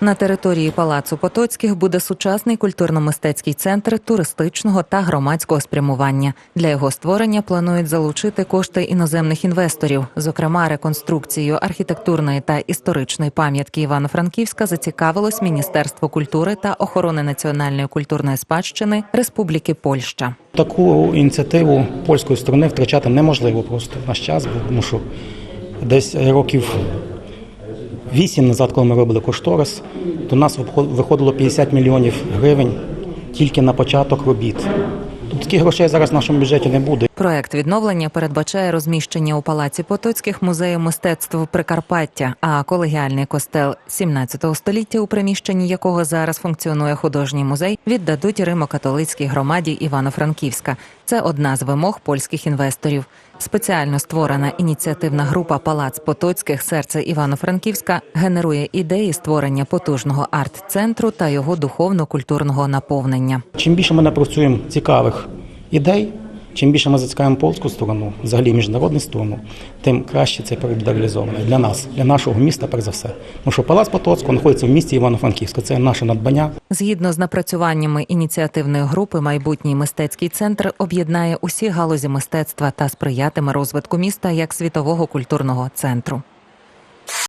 На території палацу Потоцьких буде сучасний культурно-мистецький центр туристичного та громадського спрямування. Для його створення планують залучити кошти іноземних інвесторів. Зокрема, реконструкцією архітектурної та історичної пам'ятки Івано-Франківська зацікавилось Міністерство культури та охорони національної культурної спадщини Республіки Польща. Таку ініціативу польської сторони втрачати неможливо просто в наш час, тому що десь років вісім назад, коли ми робили кошторис, то нас виходило 50 мільйонів гривень тільки на початок робіт. Таких грошей зараз в нашому бюджеті не буде. Проект відновлення передбачає розміщення у палаці Потоцьких музею мистецтв Прикарпаття, а колегіальний костел 17 століття, у приміщенні якого зараз функціонує художній музей, віддадуть Римо-католицькій громаді Івано-Франківська. Це одна з вимог польських інвесторів. Спеціально створена ініціативна група Палац Потоцьких серце Івано-Франківська генерує ідеї створення потужного арт-центру та його духовно-культурного наповнення. Чим більше ми напрацюємо цікавих ідей, чим більше ми зацікавимо польську сторону, взагалі міжнародну сторону, тим краще це буде реалізований для нас, для нашого міста, перш за все. Тому що Палац Потоцького знаходиться в місті Івано-Франківська. Це наше надбання. Згідно з напрацюваннями ініціативної групи, майбутній мистецький центр об'єднає усі галузі мистецтва та сприятиме розвитку міста як світового культурного центру.